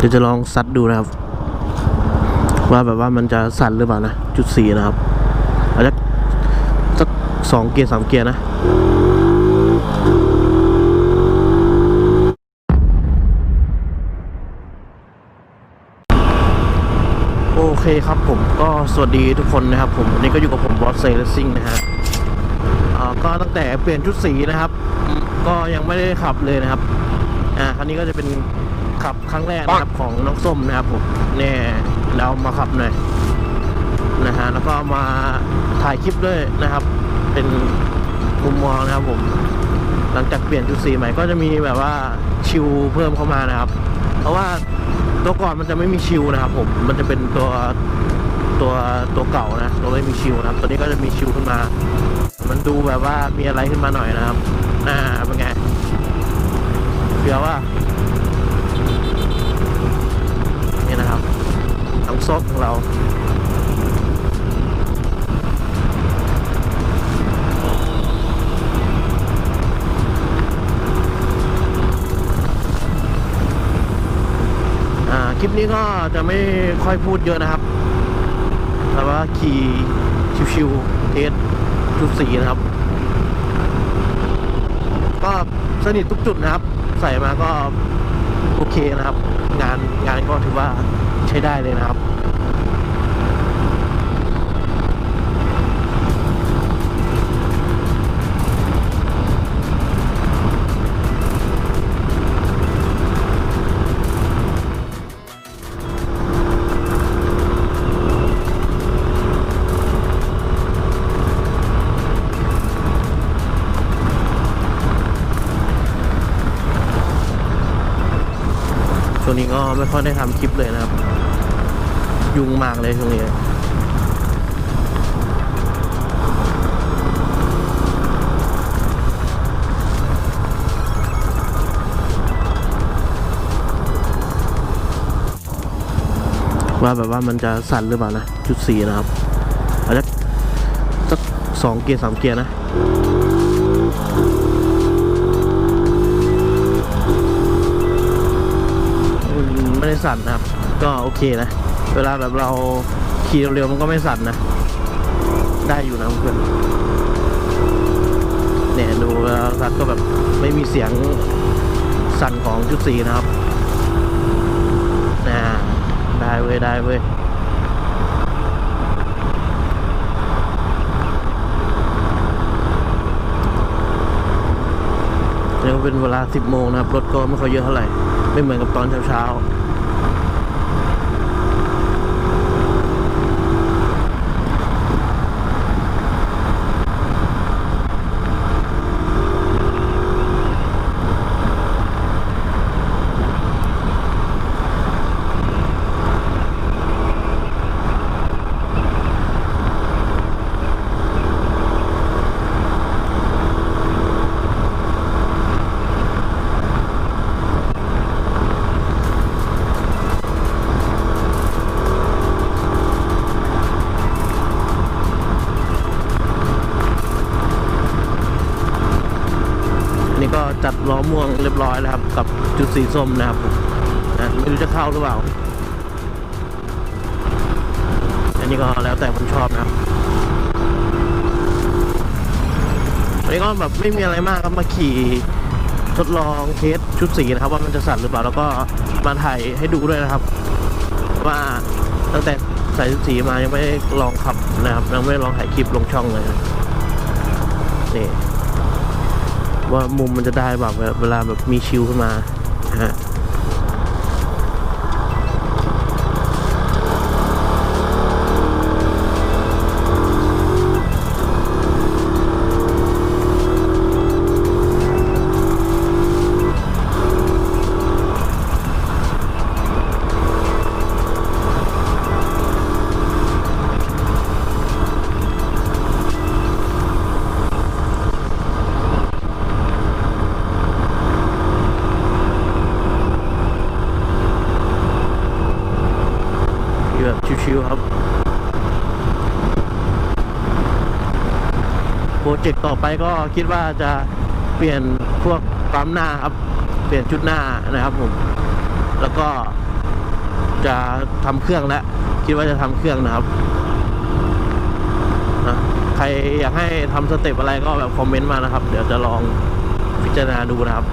เดี๋ยวจะลองซัดดูนะครับ ว่าแบบว่ามันจะสั่นหรือเปล่านะ จุดสี่นะครับอาจจะสักสองเกียร์สามเกียร์นะโอเคครับผมก็สวัสดีทุกคนนะครับผมวันนี้ก็อยู่กับผมบอสเซลซิ่งนะฮะก็ตั้งแต่เปลี่ยนชุดสีนะครับ ก็ยังไม่ได้ขับเลยนะครับอ่าครั้นี้ก็จะเป็น ขับครั้งแรกนะครับของน้องส้มนะครับผมเนี่ยเรามาขับหน่อยนะฮะแล้วก็มาถ่ายคลิปด้วยนะครับ เป็นมุมมองนะครับผม หลังจากเปลี่ยนชุดสีใหม่ก็จะมีแบบว่าชิวเพิ่มเข้ามานะครับ เพราะว่าตัวก่อนมันจะไม่มีชิวนะครับ ผมมันจะเป็นตัวตัวตัวเก่านะตัวไม่มีชิวนะครับตัวนี้ก็จะมีชิวขึ้นมา มันดูแบบว่ามีอะไรขึ้นมาหน่อยนะครับ นี้ก็จะไม่ค่อยพูดเยอะนะครับแต่ว่าขี่ชิวๆเทสจุดสีนะครับ ก็สนิททุกจุดนะครับ ใส่มาก็โอเคนะครับ งานงานก็ถือว่าใช้ได้เลยนะครับ วงนี้ก็ไม่ค่อยได้ทำคลิปเลยนะครับ ยุ่งมากเลยช่วงนี้ว่าแบบว่ามันจะสั่นหรือเปล่านะ จุดสี่นะครับอาจจะสักสองเกียร์สามเกียร์นะ สั่นนะครับ ก็โอเคนะ เวลาแบบเราขี่เร็วๆมันก็ไม่สั่นนะ ได้อยู่นะเพื่อนเนี่ยดูเวลาซัดก็แบบไม่มีเสียงสั่นของจุดสีนะครับนะได้เว้ยได้เว้ยเนี่ยเป็นเวลา 10 โมงนะครับ รถก็ไม่ค่อยเยอะเท่าไหร่ ไม่เหมือนกับตอนเช้าๆ ล้อม่วงเรียบร้อยแล้วครับ กับจุดสีส้มนะครับนะไม่รู้จะเข้าหรือเปล่า อันนี้ก็แล้วแต่คนชอบนะครับอันนี้ก็แบบไม่มีอะไรมากครับมาขี่ทดลองเทสชุดสีนะครับว่ามันจะสั่นหรือเปล่าแล้วก็มาถ่ายให้ดูด้วยนะครับ ว่าตั้งแต่ใส่ชุดสีมายังไม่ลองขับนะครับยังไม่ลองถ่ายคลิปลงช่องเลยนะ ว่ามุมมันจะได้แบบเวลาแบบมีชิวขึ้นมานะฮะ ชิวๆครับ โปรเจกต์ต่อไปก็คิดว่าจะเปลี่ยนพวกปั๊มหน้าครับ เปลี่ยนชุดหน้านะครับผม แล้วก็จะทำเครื่องแล้วคิดว่าจะทำเครื่องนะครับนะใครอยากให้ทำสเต็ปอะไรก็แบบคอมเมนต์มานะครับ เดี๋ยวจะลองพิจารณาดูนะครับ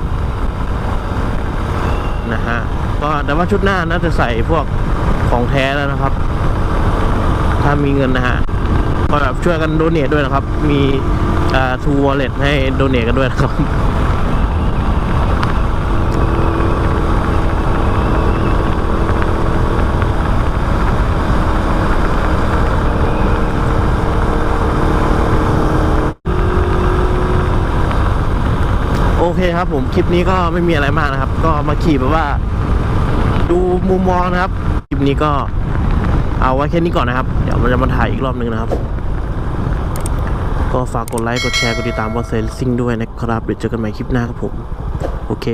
นะฮะก็แต่ว่าชุดหน้าน่าจะใส่พวกของแท้แล้วนะครับ ถ้ามีเงินนะฮะก็แบบช่วยกันโดเนทด้วยนะครับ มีทูวอลเล็ตให้โดเนทกันด้วยนะครับโอเคครับผมคลิปนี้ก็ไม่มีอะไรมากนะครับ ก็มาขี่แบบว่า ดูมุมมองนะครับ คลิปนี้ก็ เอาไว้แค่นี้ก่อนนะครับ เดี๋ยวมันจะมาถ่ายอีกรอบหนึ่งนะครับ ก็ฝากกดไลค์ กดแชร์ กดติดตามบอสเซลซิ่งด้วยนะครับ เดี๋ยวเจอกันใหม่คลิปหน้าครับผม โอเค